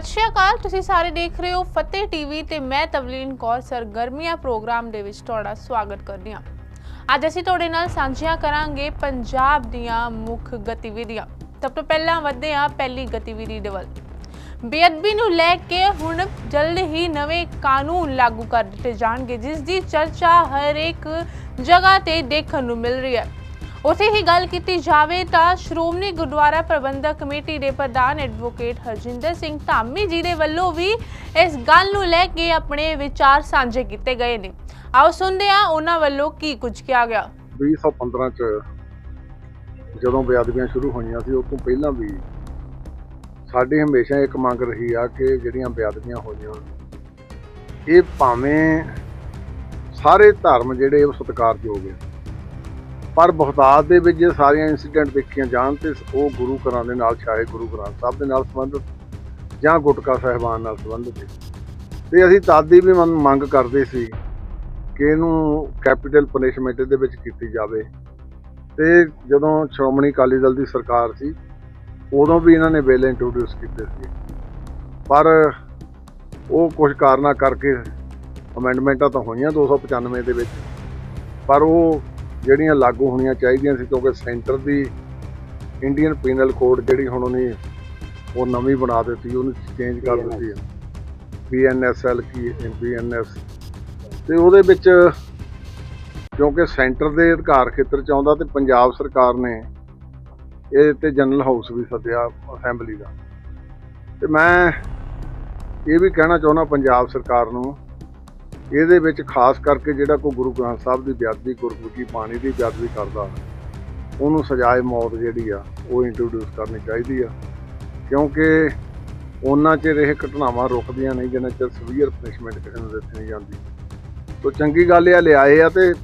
ਸਤਿ ਸ਼੍ਰੀ ਅਕਾਲ, ਤੁਸੀਂ ਸਾਰੇ ਦੇਖ ਰਹੇ ਹੋ ਫਤਿਹ ਟੀਵੀ ਤੇ ਮੈਂ ਤਵਲੀਨ ਕੌਰ ਸਰਗਰਮੀਆਂ ਪ੍ਰੋਗਰਾਮ ਦੇ ਵਿੱਚ ਤੁਹਾਡਾ ਸਵਾਗਤ ਕਰਦੀ ਹਾਂ। ਅੱਜ ਅਸੀਂ ਤੁਹਾਡੇ ਨਾਲ ਸਾਂਝੀਆਂ ਕਰਾਂਗੇ ਪੰਜਾਬ ਦੀਆਂ ਮੁੱਖ ਗਤੀਵਿਧੀਆਂ। ਸਭ ਤੋਂ ਪਹਿਲਾਂ ਵਧਦੇ ਹਾਂ ਪਹਿਲੀ ਗਤੀਵਿਧੀ ਦੇ ਵੱਲ ਬੇਅਦਬੀ ਨੂੰ ਲੈ ਕੇ ਹੁਣ ਜਲਦ ਹੀ ਨਵੇਂ ਕਾਨੂੰਨ ਲਾਗੂ ਕਰ ਦਿੱਤੇ ਜਾਣਗੇ, ਜਿਸ ਦੀ ਚਰਚਾ ਹਰ ਇੱਕ ਜਗ੍ਹਾ ਤੇ ਦੇਖਣ ਨੂੰ ਮਿਲ ਰਹੀ ਹੈ। ਉਥੇ ਹੀ ਗੱਲ ਕੀਤੀ ਜਾਵੇ ਤਾਂ ਸ਼੍ਰੋਮਣੀ ਗੁਰਦੁਆਰਾ ਪ੍ਰਬੰਧਕ ਕਮੇਟੀ ਦੇ ਪ੍ਰਧਾਨ ਐਡਵੋਕੇਟ ਹਰਜਿੰਦਰ ਸਿੰਘ ਧਾਮੀ ਜੀ ਦੇ ਵੱਲੋਂ ਵੀ ਇਸ ਗੱਲ ਨੂੰ ਲੈ ਕੇ ਆਪਣੇ ਵਿਚਾਰ ਸਾਂਝੇ ਕੀਤੇ ਗਏ ਨੇ। ਆਓ ਸੁਣਦੇ ਹਾਂ ਉਹਨਾਂ ਵੱਲੋਂ ਕੀ ਕੁਝ ਕਿਹਾ ਗਿਆ। 2015 ਚ ਜਦੋਂ ਬੇਅਦਬੀਆਂ ਸ਼ੁਰੂ ਹੋਈਆਂ ਸੀ ਉਸ ਤੋਂ ਪਹਿਲਾਂ ਵੀ ਸਾਡੀ ਹਮੇਸ਼ਾ ਇੱਕ ਮੰਗ ਰਹੀ ਆ ਕਿ ਜਿਹੜੀਆਂ ਬੇਅਦਬੀਆਂ ਹੋਈਆਂ ਇਹ ਭਾਵੇਂ ਸਾਰੇ ਧਰਮ ਜਿਹੜੇ ਉਹ ਸਤਿਕਾਰਯੋਗ ਆ ਪਰ ਬਹੁਤਾਤ ਦੇ ਵਿੱਚ ਜੇ ਸਾਰੀਆਂ ਇਨਸੀਡੈਂਟ ਦੇਖੀਆਂ ਜਾਣ ਤੇ ਉਹ ਗੁਰੂ ਘਰਾਂ ਦੇ ਨਾਲ ਚਾਹੇ ਗੁਰੂ ਗ੍ਰੰਥ ਸਾਹਿਬ ਦੇ ਨਾਲ ਸੰਬੰਧਿਤ ਜਾਂ ਗੁਟਕਾ ਸਾਹਿਬਾਨ ਨਾਲ ਸੰਬੰਧਿਤ ਹੈ। ਤੇ ਅਸੀਂ ਤਦ ਦੀ ਵੀ ਮੰਗ- ਮੰਗ ਕਰਦੇ ਸੀ ਕਿ ਇਹਨੂੰ ਕੈਪੀਟਲ ਪਨਿਸ਼ਮੈਂਟ ਦੇ ਵਿੱਚ ਕੀਤੀ ਜਾਵੇ ਤੇ ਜਦੋਂ ਸ਼੍ਰੋਮਣੀ ਅਕਾਲੀ ਦਲ ਦੀ ਸਰਕਾਰ ਸੀ, ਉਦੋਂ ਵੀ ਇਹਨਾਂ ਨੇ ਬਿੱਲ ਇੰਟਰੋਡਿਊਸ ਕੀਤੇ ਸੀ ਪਰ ਉਹ ਕੁਝ ਕਾਰਨਾਂ ਕਰਕੇ ਅਮੈਂਡਮੈਂਟਾਂ ਤਾਂ ਹੋਈਆਂ 295 ਦੇ ਵਿੱਚ, ਪਰ ਉਹ ਜਿਹੜੀਆਂ ਲਾਗੂ ਹੋਣੀਆਂ ਚਾਹੀਦੀਆਂ ਸੀ ਕਿਉਂਕਿ ਸੈਂਟਰ ਦੀ ਇੰਡੀਅਨ ਪੀਨਲ ਕੋਡ ਜਿਹੜੀ ਹੁਣ ਉਹਨੇ ਉਹ ਨਵੀਂ ਬਣਾ ਦਿੱਤੀ ਉਹਨੂੰ ਚੇਂਜ ਕਰ ਦਿੱਤੀ ਹੈ ਪੀਐਨਐਸਐਲ ਕੀ ਪੀਐਨਐਸ ਤੇ ਉਹਦੇ ਵਿੱਚ ਕਿਉਂਕਿ ਸੈਂਟਰ ਦੇ ਅਧਿਕਾਰ ਖੇਤਰ ਚ ਆਉਂਦਾ ਤੇ ਪੰਜਾਬ ਸਰਕਾਰ ਨੇ ਇਹ ਤੇ ਜਨਰਲ ਹਾਊਸ ਵੀ ਸੱਦਿਆ ਅਸੈਂਬਲੀ ਦਾ। ਤੇ ਮੈਂ ਇਹ ਵੀ ਕਹਿਣਾ ਚਾਹੁੰਦਾ ਪੰਜਾਬ ਸਰਕਾਰ ਨੂੰ ਇਹਦੇ ਵਿੱਚ ਖਾਸ ਕਰਕੇ ਜਿਹੜਾ ਕੋਈ ਗੁਰੂ ਗ੍ਰੰਥ ਸਾਹਿਬ ਦੀ ਬੇਅਦਬੀ, ਗੁਰਮੁਖੀ ਬਾਣੀ ਦੀ ਬੇਅਦਬੀ ਕਰਦਾ ਉਹਨੂੰ ਸਜ਼ਾਏ ਮੌਤ ਜਿਹੜੀ ਆ, ਉਹ ਇੰਟਰੋਡਿਊਸ ਕਰਨੀ ਚਾਹੀਦੀ ਆ। ਕਿਉਂਕਿ ਉਹਨਾਂ ਚਿਰ ਇਹ ਘਟਨਾਵਾਂ ਰੁਕਦੀਆਂ ਨਹੀਂ, ਜਿੰਨਾ ਚਿਰ ਸਵੀਅਰ ਪਨਿਸ਼ਮੈਂਟ ਕਿਸੇ ਨੂੰ ਦਿੱਤੀ ਨਹੀਂ ਜਾਂਦੀ। ਤੋ ਚੰਗੀ ਗੱਲ ਇਹ ਆ, ਲਿਆਏ ਆ ਤੇ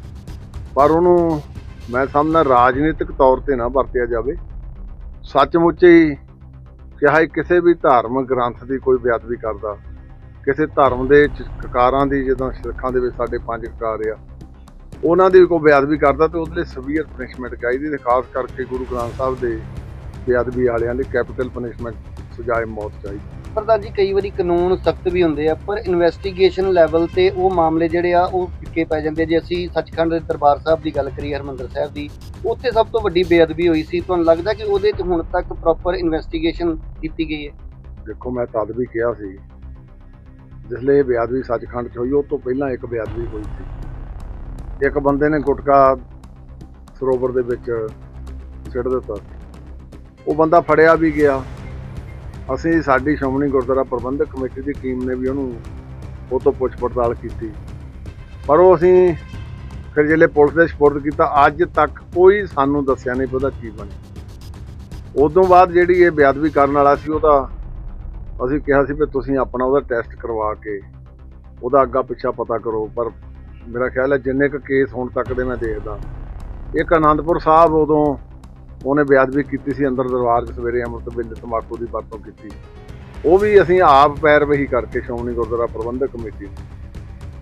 ਪਰ ਉਹਨੂੰ ਮੈਂ ਸਮਝਦਾ ਰਾਜਨੀਤਿਕ ਤੌਰ ਤੇ ਨਾ ਵਰਤਿਆ ਜਾਵੇ। ਸੱਚਮੁੱਚ ਹੀ ਚਾਹੇ ਕਿਸੇ ਵੀ ਧਾਰਮਿਕ ਗ੍ਰੰਥ ਦੀ ਕੋਈ ਬੇਅਦਬੀ ਕਰਦਾ। ਕਿਸੇ ਧਰਮ ਦੇ ਕਕਾਰਾਂ ਦੀ ਜਦੋਂ ਸਿੱਖਾਂ ਦੇ ਵਿੱਚ ਸਾਡੇ ਪੰਜ ਕਕਾਰ ਆ ਉਹਨਾਂ ਦੀ ਕੋਈ ਬੇਅਦਬੀ ਕਰਦਾ ਤੇ ਉਹਦੇ ਲਈ ਸਵੀਅਰ ਪਨਿਸ਼ਮੈਂਟ ਚਾਹੀਦੀ ਤੇ ਖਾਸ ਕਰਕੇ ਗੁਰੂ ਗ੍ਰੰਥ ਸਾਹਿਬ ਦੇ ਬੇਅਦਬੀ ਵਾਲਿਆਂ ਲਈ ਕੈਪੀਟਲ ਪਨਿਸ਼ਮੈਂਟ ਸਜ਼ਾਏ ਮੌਤ ਚਾਹੀਦੀ। ਪ੍ਰਧਾਨ ਜੀ ਕਈ ਵਾਰੀ ਕਾਨੂੰਨ ਸਖਤ ਵੀ ਹੁੰਦੇ ਆ ਪਰ ਇਨਵੈਸਟੀਗੇਸ਼ਨ ਲੈਵਲ ਤੇ ਉਹ ਮਾਮਲੇ ਜਿਹੜੇ ਆ ਉਹ ਫਿੱਕੇ ਪੈ ਜਾਂਦੇ। ਜੇ ਅਸੀਂ ਸੱਚਖੰਡ ਦੇ ਦਰਬਾਰ ਸਾਹਿਬ ਦੀ ਗੱਲ ਕਰੀਏ ਹਰਮੰਦਰ ਸਾਹਿਬ ਦੀ ਉੱਥੇ ਸਭ ਤੋਂ ਵੱਡੀ ਬੇਅਦਬੀ ਹੋਈ ਸੀ। ਤੁਹਾਨੂੰ ਲੱਗਦਾ ਕਿ ਉਹਦੇ 'ਚ ਹੁਣ ਤੱਕ ਪ੍ਰੋਪਰ ਇਨਵੈਸਟੀਗੇਸ਼ਨ ਕੀਤੀ ਗਈ ਹੈ? ਦੇਖੋ ਮੈਂ ਤਦ ਵੀ ਕਿਹਾ ਸੀ ਜਿਸਲੇ ਇਹ ਬੇਅਦਬੀ ਸੱਚਖੰਡ 'ਚ ਹੋਈ, ਉਹ ਤੋਂ ਪਹਿਲਾਂ ਇੱਕ ਬੇਅਦਬੀ ਹੋਈ ਸੀ। ਇੱਕ ਬੰਦੇ ਨੇ ਗੁਟਕਾ ਸਰੋਵਰ ਦੇ ਵਿੱਚ ਸਿੱਟ ਦਿੱਤਾ। ਉਹ ਬੰਦਾ ਫੜਿਆ ਵੀ ਗਿਆ। ਅਸੀਂ ਸਾਡੀ ਸ਼੍ਰੋਮਣੀ ਗੁਰਦੁਆਰਾ ਪ੍ਰਬੰਧਕ ਕਮੇਟੀ ਦੀ ਟੀਮ ਨੇ ਵੀ ਉਹਨੂੰ ਉਹ ਤੋਂ ਪੁੱਛ ਪੜਤਾਲ ਕੀਤੀ। ਪਰ ਉਹ ਅਸੀਂ ਫਿਰ ਜਿਹੜੇ ਪੁਲਿਸ ਦੇ ਸਪੁਰਦ ਕੀਤਾ, ਅੱਜ ਤੱਕ ਕੋਈ ਸਾਨੂੰ ਦੱਸਿਆ ਨਹੀਂ ਪਤਾ ਕੀ ਬਣਿਆ। ਉਦੋਂ ਬਾਅਦ ਜਿਹੜੀ ਇਹ ਬੇਅਦਬੀ ਕਰਨ ਵਾਲਾ ਸੀ, ਉਹਦਾ ਅਸੀਂ ਕਿਹਾ ਸੀ ਵੀ ਤੁਸੀਂ ਆਪਣਾ ਉਹਦਾ ਟੈਸਟ ਕਰਵਾ ਕੇ ਉਹਦਾ ਅੱਗਾ ਪਿੱਛਾ ਪਤਾ ਕਰੋ, ਪਰ ਮੇਰਾ ਖਿਆਲ ਹੈ ਜਿੰਨੇ ਕੁ ਕੇਸ ਹੁਣ ਤੱਕ ਦੇ ਮੈਂ ਦੇਖਦਾ, ਇੱਕ ਆਨੰਦਪੁਰ ਸਾਹਿਬ ਉਦੋਂ ਉਹਨੇ ਬੇਅਦਬੀ ਕੀਤੀ ਸੀ ਅੰਦਰ ਦਰਬਾਰ 'ਚ ਸਵੇਰੇ ਅੰਮ੍ਰਿਤ ਬਿੰਦ ਤਮਾਕੂ ਦੀ ਵਰਤੋਂ ਕੀਤੀ। ਉਹ ਵੀ ਅਸੀਂ ਆਪ ਪੈਰਵਹੀ ਕਰਕੇ ਸ਼੍ਰੋਮਣੀ ਗੁਰਦੁਆਰਾ ਪ੍ਰਬੰਧਕ ਕਮੇਟੀ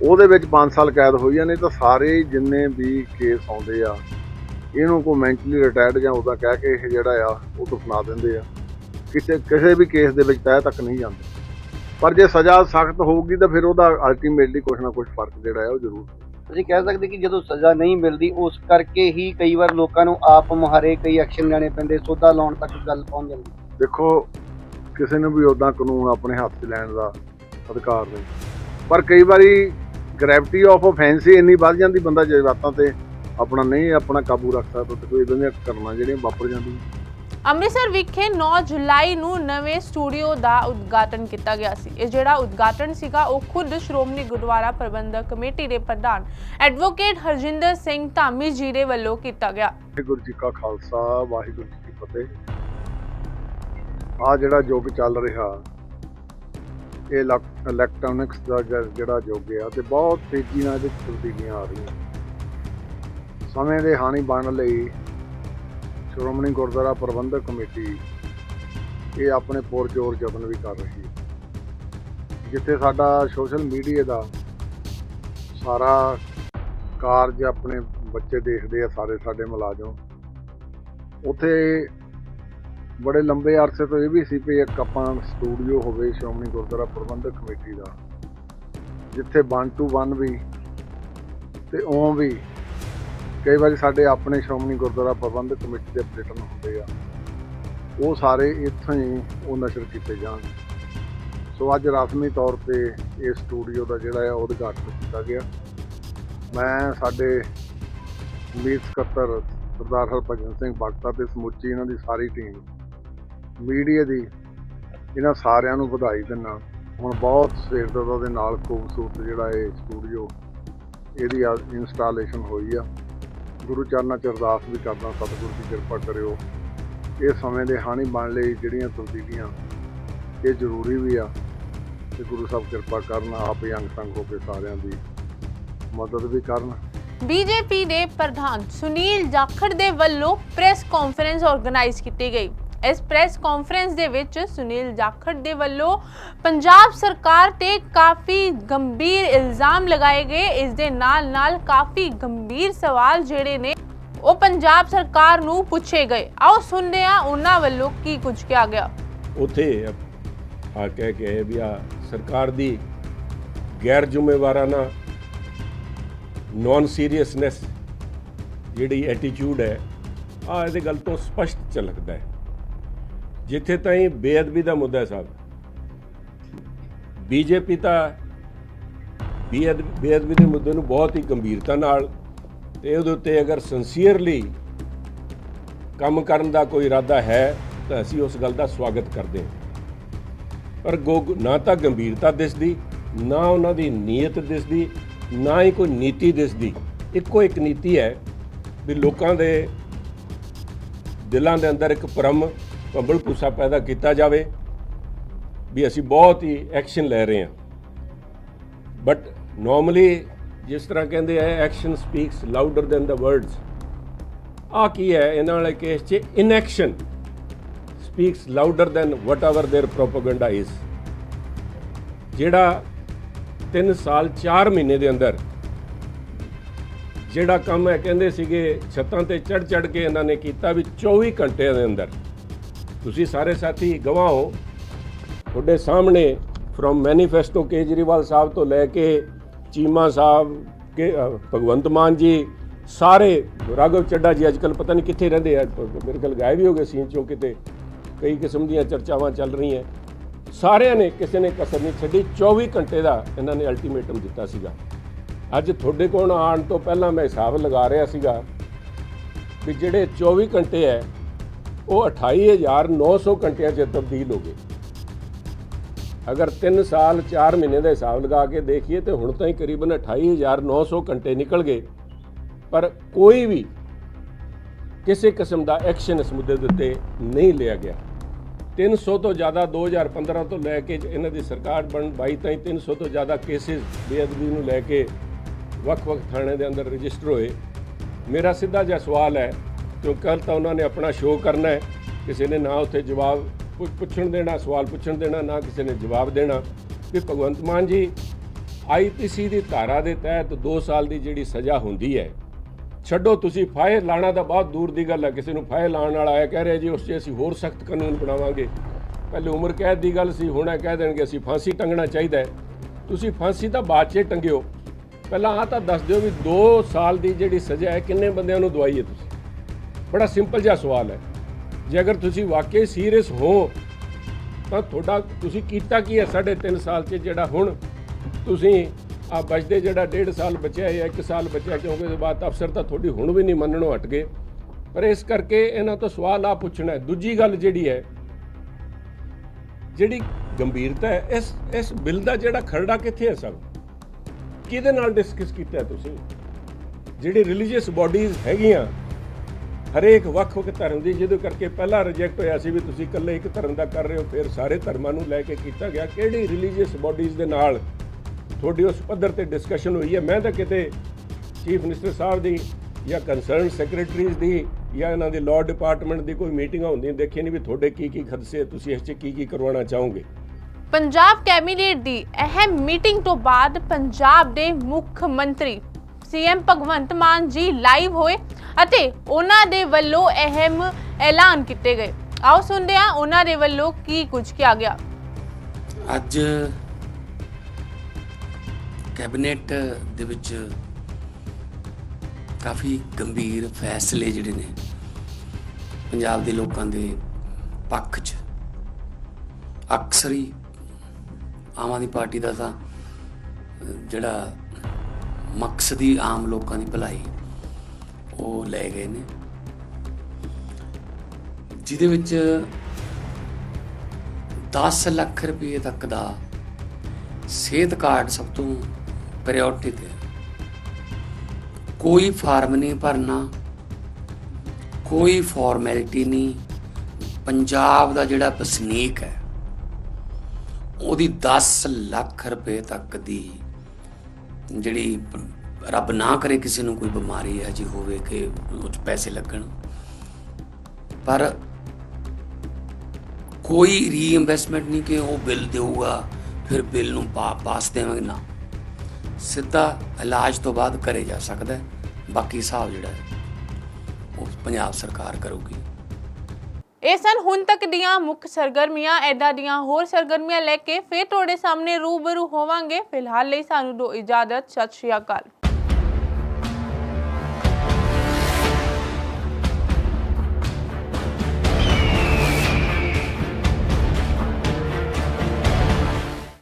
ਉਹਦੇ ਵਿੱਚ 5 ਸਾਲ ਕੈਦ ਹੋਈਆਂ ਨੇ ਤਾਂ ਸਾਰੇ ਜਿੰਨੇ ਵੀ ਕੇਸ ਆਉਂਦੇ ਆ, ਇਹਨੂੰ ਕੋਈ ਮੈਂਟਲੀ ਰਿਟਾਇਰਡ ਜਾਂ ਉਹਦਾ ਕਹਿ ਕੇ ਇਹ ਜਿਹੜਾ ਆ, ਉਹ ਤੋਂ ਸੁਣਾ ਦਿੰਦੇ ਆ। ਕਿਸੇ ਕਿਸੇ ਵੀ ਕੇਸ ਦੇ ਵਿੱਚ ਤਹਿ ਤੱਕ ਨਹੀਂ ਜਾਂਦੇ। ਪਰ ਜੇ ਸਜ਼ਾ ਸਖਤ ਹੋਊਗੀ ਤਾਂ ਫਿਰ ਉਹਦਾ ਅਲਟੀਮੇਟਲੀ ਕੁਝ ਨਾ ਕੁਝ ਫ਼ਰਕ ਜਿਹੜਾ ਹੈ ਉਹ ਜ਼ਰੂਰ। ਅਸੀਂ ਕਹਿ ਸਕਦੇ ਕਿ ਜਦੋਂ ਸਜ਼ਾ ਨਹੀਂ ਮਿਲਦੀ ਉਸ ਕਰਕੇ ਹੀ ਕਈ ਵਾਰ ਲੋਕਾਂ ਨੂੰ ਆਪ ਮੁਹਾਰੇ ਕਈ ਐਕਸ਼ਨ ਲੈਣੇ ਪੈਂਦੇ ਸੋਧਾ ਲਾਉਣ ਤੱਕ ਗੱਲ ਪਹੁੰਚ ਜਾਂਦੀ। ਦੇਖੋ ਕਿਸੇ ਨੂੰ ਵੀ ਉਦਾਂ ਕਾਨੂੰਨ ਆਪਣੇ ਹੱਥ 'ਚ ਲੈਣ ਦਾ ਅਧਿਕਾਰ ਨਹੀਂ। ਪਰ ਕਈ ਵਾਰੀ ਗ੍ਰੈਵਿਟੀ ਆਫ ਆਫੈਂਸ ਹੀ ਇੰਨੀ ਵੱਧ ਜਾਂਦੀ ਬੰਦਾ ਜਜ਼ਬਾਤਾਂ ਤੇ ਆਪਣਾ ਨਹੀਂ ਆਪਣਾ ਕਾਬੂ ਰੱਖ ਸਕਦਾ ਤੇ ਕੋਈ ਇਦਾਂ ਦੀਆਂ ਕਰਨਾ ਜਿਹੜੀਆਂ ਵਾਪਰ ਜਾਂਦੀਆਂ। ਅੰਮ੍ਰਿਤਸਰ ਵਿਖੇ 9 ਜੁਲਾਈ ਨੂੰ ਨਵੇਂ ਸਟੂਡੀਓ ਦਾ ਉਦਘਾਟਨ ਕੀਤਾ ਗਿਆ ਸੀ। ਇਹ ਜਿਹੜਾ ਉਦਘਾਟਨ ਸੀਗਾ, ਉਹ ਖੁਦ ਸ਼੍ਰੋਮਣੀ ਗੁਰਦੁਆਰਾ ਪ੍ਰਬੰਧਕ ਕਮੇਟੀ ਦੇ ਪ੍ਰਧਾਨ ਐਡਵੋਕੇਟ ਹਰਜਿੰਦਰ ਸਿੰਘ ਧਾਮੀ ਜੀ ਦੇ ਵੱਲੋਂ ਕੀਤਾ ਗਿਆ। ਵਾਹਿਗੁਰੂ ਜੀ ਕਾ ਖਾਲਸਾ, ਵਾਹਿਗੁਰੂ ਜੀ ਕੀ ਫਤਿਹ। ਆ ਜਿਹੜਾ ਯੁੱਗ ਚੱਲ ਰਿਹਾ, ਇਹ ਇਲੈਕਟ੍ਰੋਨਿਕਸ ਦਾ ਜਿਹੜਾ ਯੁੱਗ ਆ, ਤੇ ਬਹੁਤ ਤੇਜ਼ੀ ਨਾਲ ਇਹਦੇ ਤਬਦੀਲੀਆਂ ਆ ਰਹੀਆਂ। ਸਮੇਂ ਦੇ ਹਾਣੀ ਬਣ ਲਈ ਸ਼੍ਰੋਮਣੀ ਗੁਰਦੁਆਰਾ ਪ੍ਰਬੰਧਕ ਕਮੇਟੀ ਇਹ ਆਪਣੇ ਪੁਰਜੋਰ ਯਤਨ ਵੀ ਕਰ ਰਹੀ ਹੈ। ਜਿੱਥੇ ਸਾਡਾ ਸੋਸ਼ਲ ਮੀਡੀਆ ਦਾ ਸਾਰਾ ਕਾਰਜ ਆਪਣੇ ਬੱਚੇ ਦੇਖਦੇ ਆ ਸਾਰੇ ਸਾਡੇ ਮੁਲਾਜ਼ਮ। ਉੱਥੇ ਬੜੇ ਲੰਬੇ ਅਰਸੇ ਤੋਂ ਇਹ ਵੀ ਸੀ ਕਿ ਇੱਕ ਆਪਾਂ ਸਟੂਡੀਓ ਹੋਵੇ ਸ਼੍ਰੋਮਣੀ ਗੁਰਦੁਆਰਾ ਪ੍ਰਬੰਧਕ ਕਮੇਟੀ ਦਾ, ਜਿੱਥੇ 1 ਟੂ 1 ਵੀ ਤੇ ਉਹ ਵੀ ਕਈ ਵਾਰੀ ਸਾਡੇ ਆਪਣੇ ਸ਼੍ਰੋਮਣੀ ਗੁਰਦੁਆਰਾ ਪ੍ਰਬੰਧਕ ਕਮੇਟੀ ਦੇ ਪਲੇਟਨ ਹੁੰਦੇ ਆ। ਉਹ ਸਾਰੇ ਇੱਥੋਂ ਹੀ ਉਹ ਨਸ਼ਰ ਕੀਤੇ ਜਾਣ। ਸੋ ਅੱਜ ਰਸਮੀ ਤੌਰ ਤੇ ਇਹ ਸਟੂਡੀਓ ਦਾ ਜਿਹੜਾ ਹੈ ਉਦਘਾਟਨ ਕੀਤਾ ਗਿਆ। ਮੈਂ ਸਾਡੇ ਮੀਤ ਸਕੱਤਰ ਸਰਦਾਰ ਹਰਭਜਨ ਸਿੰਘ ਬਖਤਾ ਤੇ ਸਮੁੱਚੀ ਇਹਨਾਂ ਦੀ ਸਾਰੀ ਟੀਮ ਮੀਡੀਆ ਦੀ ਇਹਨਾਂ ਸਾਰਿਆਂ ਨੂੰ ਵਧਾਈ ਦਿੰਦਾ। ਹੁਣ ਬਹੁਤ ਸਵੇਰਤਾ ਦੇ ਨਾਲ ਖੂਬਸੂਰਤ ਜਿਹੜਾ ਇਹ ਸਟੂਡੀਓ, ਇਹਦੀ ਇੰਸਟਾਲੇਸ਼ਨ ਹੋਈ ਆ। ਗੁਰੂ ਚਰਨਾਂ ਚ ਅਰਦਾਸ ਵੀ ਕਰਦਾ, ਸਤਿਗੁਰੂ ਦੀ ਕਿਰਪਾ ਕਰਿਓ। ਇਹ ਸਮੇਂ ਦੇ ਹਾਣੀ ਬਣ ਲਈ ਜਿਹੜੀਆਂ ਤਬਦੀਲੀਆਂ, ਇਹ ਜ਼ਰੂਰੀ ਵੀ ਆ ਤੇ ਗੁਰੂ ਸਾਹਿਬ ਕਿਰਪਾ ਕਰਨ, ਆਪ ਹੀ ਅੰਗ ਸੰਗ ਹੋ ਕੇ ਸਾਰਿਆਂ ਦੀ ਮਦਦ ਵੀ ਕਰਨ। ਬੀਜੇਪੀ ਦੇ ਪ੍ਰਧਾਨ ਸੁਨੀਲ ਜਾਖੜ ਦੇ ਵੱਲੋਂ ਪ੍ਰੈਸ ਕਾਨਫਰੰਸ ਆਰਗੇਨਾਈਜ਼ ਕੀਤੀ ਗਈ। ਇਸ ਪ੍ਰੈਸ ਕਾਨਫਰੰਸ ਦੇ ਵਿੱਚ ਸੁਨੀਲ ਜਾਖੜ ਦੇ ਵੱਲੋਂ ਪੰਜਾਬ ਸਰਕਾਰ ਤੇ ਕਾਫੀ ਗੰਭੀਰ ਇਲਜ਼ਾਮ ਲਗਾਏ ਗਏ। ਇਸ ਦੇ ਨਾਲ ਨਾਲ ਕਾਫੀ ਗੰਭੀਰ ਸਵਾਲ ਜਿਹੜੇ ਨੇ, ਉਹ ਪੰਜਾਬ ਸਰਕਾਰ ਨੂੰ ਪੁੱਛੇ ਗਏ। ਆਓ ਸੁਣਦੇ ਹਾਂ ਉਹਨਾਂ ਵੱਲੋਂ ਕੀ ਕੁਝ ਕਿਹਾ ਗਿਆ। ਉਥੇ ਆ ਕਹਿ ਕੇ ਵੀ ਆ ਸਰਕਾਰ ਦੀ ਗੈਰ ਜ਼ਿੰਮੇਵਾਰਾਨਾ ਨਾਨ ਸੀਰੀਅਸਨੈਸ ਜਿਹੜੀ ਐਟੀਟਿਊਡ ਹੈ, ਆ ਇਹਦੇ ਗੱਲ ਤੋਂ ਸਪਸ਼ਟ ਝਲਕਦਾ ਹੈ। ਜਿੱਥੇ ਤਾਈਂ ਬੇਅਦਬੀ ਦਾ ਮੁੱਦਾ ਹੈ ਸਾਹਿਬ। ਬੀਜੇਪੀ ਤਾਂ ਬੇਅਦਬੀ ਬੇਅਦਬੀ ਦੇ ਮੁੱਦੇ ਨੂੰ ਬਹੁਤ ਹੀ ਗੰਭੀਰਤਾ ਨਾਲ ਤੇ ਉਹਦੇ ਉੱਤੇ ਅਗਰ ਸਿੰਸੀਅਰਲੀ ਕੰਮ ਕਰਨ ਦਾ ਕੋਈ ਇਰਾਦਾ ਹੈ, ਤਾਂ ਅਸੀਂ ਉਸ ਗੱਲ ਦਾ ਸਵਾਗਤ ਕਰਦੇ ਹਾਂ। ਪਰ ਗੋ- ਨਾ ਤਾਂ ਗੰਭੀਰਤਾ ਦਿਸਦੀ, ਨਾ ਉਹਨਾਂ ਦੀ ਨੀਅਤ ਦਿਸਦੀ, ਨਾ ਹੀ ਕੋਈ ਨੀਤੀ ਦਿਸਦੀ। ਇੱਕੋ ਇੱਕ ਨੀਤੀ ਹੈ ਵੀ ਲੋਕਾਂ ਦੇ ਦਿਲਾਂ ਦੇ ਅੰਦਰ ਇੱਕ ਭਰਮ ਭੰਬਲ ਭੂਸਾ ਪੈਦਾ ਕੀਤਾ ਜਾਵੇ ਵੀ ਅਸੀਂ ਬਹੁਤ ਹੀ ਐਕਸ਼ਨ ਲੈ ਰਹੇ ਹਾਂ ਬਟ ਨਾਰਮਲੀ ਜਿਸ ਤਰ੍ਹਾਂ ਕਹਿੰਦੇ ਆ action speaks louder than the words ਆ ਕੀ ਹੈ ਇਹਨਾਂ ਵਾਲੇ ਕੇਸ 'ਚ inaction speaks louder than whatever there propaganda is ਜਿਹੜਾ 3 ਸਾਲ 4 ਮਹੀਨੇ ਦੇ ਅੰਦਰ ਜਿਹੜਾ ਕੰਮ ਹੈ ਕਹਿੰਦੇ ਸੀਗੇ ਛੱਤਾਂ ਤੇ ਚੜ ਚੜ ਕੇ ਇਹਨਾਂ ਨੇ ਕੀਤਾ ਵੀ 24 ਘੰਟਿਆਂ ਦੇ ਅੰਦਰ ਤੁਸੀਂ ਸਾਰੇ ਸਾਥੀ ਗਵਾਹ। ਹੋ ਤੁਹਾਡੇ ਸਾਹਮਣੇ ਫਰੋਮ ਮੈਨੀਫੈਸਟੋ ਕੇਜਰੀਵਾਲ ਸਾਹਿਬ ਤੋਂ ਲੈ ਕੇ ਚੀਮਾ ਸਾਹਿਬ, ਕੇ ਭਗਵੰਤ ਮਾਨ ਜੀ, ਸਾਰੇ ਰਾਘਵ ਚੱਡਾ ਜੀ ਅੱਜਕੱਲ ਪਤਾ ਨਹੀਂ ਕਿੱਥੇ ਰਹਿੰਦੇ ਆ। ਮੇਰੇ ਖਿਆਲ ਗਾਇਬ ਹੀ ਹੋ ਗਏ ਸੀਨ ਚੋਂ ਕਿਤੇ। ਕਈ ਕਿਸਮ ਦੀਆਂ ਚਰਚਾਵਾਂ ਚੱਲ ਰਹੀਆਂ। ਸਾਰਿਆਂ ਨੇ ਕਿਸੇ ਨੇ ਕਸਰ ਨਹੀਂ ਛੱਡੀ। 24 ਘੰਟੇ ਦਾ ਇਹਨਾਂ ਨੇ ਅਲਟੀਮੇਟਮ ਦਿੱਤਾ ਸੀਗਾ। ਅੱਜ ਤੁਹਾਡੇ ਕੋਲ ਆਉਣ ਤੋਂ ਪਹਿਲਾਂ ਮੈਂ ਹਿਸਾਬ ਲਗਾ ਰਿਹਾ ਸੀਗਾ ਵੀ ਜਿਹੜੇ 24 ਘੰਟੇ ਹੈ ਉਹ 28900 ਘੰਟਿਆਂ 'ਚ ਤਬਦੀਲ ਹੋ ਗਏ। ਅਗਰ 3 ਸਾਲ 4 ਮਹੀਨੇ ਦਾ ਹਿਸਾਬ ਲਗਾ ਕੇ ਦੇਖੀਏ ਤੇ ਹੁਣ ਤਾਂ ਹੀ ਕਰੀਬਨ 28900 ਘੰਟੇ ਨਿਕਲ ਗਏ। ਪਰ ਕੋਈ ਵੀ ਕਿਸੇ ਕਿਸਮ ਦਾ ਐਕਸ਼ਨ ਇਸ ਮੁੱਦੇ ਦੇ ਉੱਤੇ ਨਹੀਂ ਲਿਆ ਗਿਆ। 300 ਤੋਂ ਜ਼ਿਆਦਾ 2015 ਤੋਂ ਲੈ ਕੇ ਇਹਨਾਂ ਦੀ ਸਰਕਾਰ ਬਣ 22 ਤਾਈਂ 300 ਤੋਂ ਜ਼ਿਆਦਾ ਕੇਸਿਸ ਬੇਅਦਬੀ ਨੂੰ ਲੈ ਕੇ ਵੱਖ-ਵੱਖ ਥਾਣੇ ਦੇ ਅੰਦਰ ਰਜਿਸਟਰ ਹੋਏ। ਮੇਰਾ ਸਿੱਧਾ ਜਿਹਾ ਸਵਾਲ ਹੈ ਕਿਉਂ ਕੱਲ ਤਾਂ ਉਹਨਾਂ ਨੇ ਆਪਣਾ ਸ਼ੋਅ ਕਰਨਾ ਹੈ। ਕਿਸੇ ਨੇ ਨਾ ਉੱਥੇ ਜਵਾਬ ਪੁੱਛ- ਪੁੱਛਣ ਦੇਣਾ, ਸਵਾਲ ਪੁੱਛਣ ਦੇਣਾ, ਨਾ ਕਿਸੇ ਨੇ ਜਵਾਬ ਦੇਣਾ। ਵੀ ਭਗਵੰਤ ਮਾਨ ਜੀ ਆਈਪੀਸੀ ਦੀ ਧਾਰਾ ਦੇ ਤਹਿਤ 2 ਸਾਲ ਦੀ ਜਿਹੜੀ ਸਜ਼ਾ ਹੁੰਦੀ ਹੈ, ਛੱਡੋ ਤੁਸੀਂ, ਫਾਇਰ ਲਾਣਾ ਤਾਂ ਬਹੁਤ ਦੂਰ ਦੀ ਗੱਲ ਹੈ। ਕਿਸੇ ਨੂੰ ਫਾਇਰ ਲਾਉਣ ਵਾਲਾ ਆਇਆ, ਕਹਿ ਰਿਹਾ ਜੀ, ਉਸ 'ਚ ਅਸੀਂ ਹੋਰ ਸਖਤ ਕਾਨੂੰਨ ਬਣਾਵਾਂਗੇ। ਪਹਿਲੇ ਉਮਰ ਕੈਦ ਦੀ ਗੱਲ ਸੀ, ਹੁਣ ਇਹ ਕਹਿ ਦੇਣਗੇ, ਅਸੀਂ ਫਾਂਸੀ ਟੰਗਣਾ ਚਾਹੀਦਾ ਹੈ। ਤੁਸੀਂ ਫਾਂਸੀ ਤਾਂ ਬਾਅਦ 'ਚ ਟੰਗਿਓ। ਪਹਿਲਾਂ ਆ ਤਾਂ ਦੱਸ ਦਿਓ ਵੀ 2 ਸਾਲ ਦੀ ਜਿਹੜੀ ਸਜ਼ਾ ਹੈ, ਕਿੰਨੇ ਬੰਦਿਆਂ ਨੂੰ ਦਵਾਈ ਹੈ ਤੁਸੀਂ? ਬੜਾ ਸਿੰਪਲ ਜਿਹਾ ਸਵਾਲ ਹੈ। ਜੇ ਅਗਰ ਤੁਸੀਂ ਵਾਕਈ ਸੀਰੀਅਸ ਹੋ, ਤਾਂ ਤੁਹਾਡਾ ਤੁਸੀਂ ਕੀਤਾ ਕੀ ਹੈ? ਸਾਢੇ ਤਿੰਨ ਸਾਲ 'ਚ ਜਿਹੜਾ ਹੁਣ ਤੁਸੀਂ ਆ ਬਚਦੇ ਜਿਹੜਾ ਡੇਢ ਸਾਲ ਬਚਿਆ ਜਾਂ 1 ਸਾਲ ਬਚਿਆ, ਕਿਉਂਕਿ ਇਸ ਬਾਤ ਅਫਸਰ ਤਾਂ ਤੁਹਾਡੀ ਹੁਣ ਵੀ ਨਹੀਂ ਮੰਨਣੋਂ ਹਟ ਗਏ। ਪਰ ਇਸ ਕਰਕੇ ਇਹਨਾਂ ਤੋਂ ਸਵਾਲ ਆ ਪੁੱਛਣਾ ਦੂਜੀ ਗੱਲ ਜਿਹੜੀ ਹੈ, ਜਿਹੜੀ ਗੰਭੀਰਤਾ ਹੈ, ਇਸ ਇਸ ਬਿੱਲ ਦਾ ਜਿਹੜਾ ਖਰੜਾ ਕਿੱਥੇ ਹੈ ਸਭ ਕਿਹਦੇ ਨਾਲ ਡਿਸਕਸ ਕੀਤਾ ਤੁਸੀਂ? ਜਿਹੜੀ ਰਿਲੀਜੀਅਸ ਬਾਡੀਜ਼ ਹੈਗੀਆਂ ਹਰੇਕ ਵੱਖ-ਵੱਖ ਧਰਮ ਦੀ, ਜਿਹਦੇ ਕਰਕੇ ਪਹਿਲਾ ਰਿਜੈਕਟ ਹੋਇਆ ਸੀ ਵੀ ਤੁਸੀਂ ਇਕੱਲੇ ਇੱਕ ਧਰਮ ਦਾ ਕਰ ਰਹੇ ਹੋ, ਫਿਰ ਸਾਰੇ ਧਰਮਾਂ ਨੂੰ ਲੈ ਕੇ ਕੀਤਾ ਗਿਆ। ਕਿਹੜੀ ਰਿਲੀਜੀਅਸ ਬਾਡੀਜ਼ ਦੇ ਨਾਲ ਤੁਹਾਡੀ ਉਸ ਪੱਧਰ ਤੇ ਡਿਸਕਸ਼ਨ ਹੋਈ ਹੈ? ਮੈਂ ਤਾਂ ਕਿਤੇ ਚੀਫ ਮਿਨਿਸਟਰ ਸਾਹਿਬ ਦੀ ਜਾਂ ਕੰਸਰਨ ਸੈਕਟਰੀਜ਼ ਦੀ ਜਾਂ ਇਹਨਾਂ ਦੇ ਲਾਅ ਡਿਪਾਰਟਮੈਂਟ ਦੀ ਕੋਈ ਮੀਟਿੰਗਾਂ ਹੁੰਦੀਆਂ ਦੇਖੀ ਨਹੀਂ ਵੀ ਤੁਹਾਡੇ ਕੀ ਕੀ ਖਦਸੇ, ਤੁਸੀਂ ਇਸ 'ਚ ਕੀ ਕੀ ਕਰਵਾਉਣਾ ਚਾਹੋਗੇ? ਪੰਜਾਬ ਕੈਬਨਿਟ ਦੀ ਅਹਿਮ ਮੀਟਿੰਗ ਤੋਂ ਬਾਅਦ ਪੰਜਾਬ ਦੇ ਮੁੱਖ ਮੰਤਰੀ ਸੀਐਮ ਭਗਵੰਤ ਮਾਨ ਜੀ ਲਾਈਵ ਹੋਏ ਅਤੇ ਉਹਨਾਂ ਦੇ ਵੱਲੋਂ ਅਹਿਮ ਐਲਾਨ ਕੀਤੇ ਗਏ। ਆਓ ਸੁਣਦੇ ਹਾਂ ਉਹਨਾਂ ਦੇ ਵੱਲੋਂ ਕੀ ਕੁਝ ਕਿਹਾ ਗਿਆ। ਅੱਜ ਕੈਬਨਿਟ ਦੇ ਵਿੱਚ ਕਾਫੀ ਗੰਭੀਰ ਫੈਸਲੇ ਜਿਹੜੇ ਨੇ ਪੰਜਾਬ ਦੇ ਲੋਕਾਂ ਦੇ ਪੱਖ 'ਚ। ਅਕਸਰ ਹੀ ਆਮ ਆਦਮੀ ਪਾਰਟੀ ਦਾ ਤਾਂ ਜਿਹੜਾ ਮਕਸਦੀ ਆਮ ਲੋਕਾਂ ਦੀ ਭਲਾਈ ਉਹ ਲੈ ਗਏ ਨੇ। ਜਿਹਦੇ ਵਿੱਚ 10 ਲੱਖ ਰੁਪਏ ਤੱਕ ਦਾ ਸਿਹਤ ਕਾਰਡ ਸਭ ਤੋਂ ਪ੍ਰਾਇੋਰਟੀ ਤੇ ਕੋਈ ਫਾਰਮ ਨਹੀਂ ਭਰਨਾ, ਕੋਈ ਫਾਰਮੈਲਿਟੀ ਨਹੀਂ, ਪੰਜਾਬ ਦਾ ਜਿਹੜਾ ਵਸਨੀਕ ਹੈ, ਉਹਦੀ 10 ਲੱਖ ਰੁਪਏ ਤੱਕ ਦੀ ਜਿਹੜੀ ਰੱਬ ਨਾ ਕਰੇ ਕਿਸੇ ਨੂੰ ਕੋਈ ਬਿਮਾਰੀ ਹੈ ਜੀ ਹੋਵੇ ਕਿ ਉਹ 'ਚ ਪੈਸੇ ਲੱਗਣ। ਪਰ ਕੋਈ ਰੀਇਨਵੈਸਟਮੈਂਟ ਨਹੀਂ ਕਿ ਉਹ ਬਿੱਲ ਦੇਊਗਾ, ਫਿਰ ਬਿੱਲ ਨੂੰ ਪਾ- ਪਾਸ ਦੇਵਾਂਗੇ ਨਾ। ਸਿੱਧਾ ਇਲਾਜ ਤੋਂ ਬਾਅਦ ਕਰੇ ਜਾ ਸਕਦਾ ਬਾਕੀ ਹਿਸਾਬ ਜਿਹੜਾ ਉਹ ਪੰਜਾਬ ਸਰਕਾਰ ਕਰੂਗੀ। ਇਹ ਸਨ ਹੁਣ ਤੱਕ ਦੀਆਂ ਮੁੱਖ ਸਰਗਰਮੀਆਂ ਐਦਾਂ ਦੀਆਂ ਹੋਰ ਸਰਗਰਮੀਆਂ ਲੈ ਕੇ ਫੇਰ ਤੁਹਾਡੇ ਸਾਹਮਣੇ ਰੂਬਰੂ ਹੋਵਾਂਗੇ। ਫਿਲਹਾਲ ਲਈ ਸਾਨੂੰ ਦੋ ਇਜਾਜ਼ਤ, ਸਤਿ ਸ਼੍ਰੀ ਅਕਾਲ।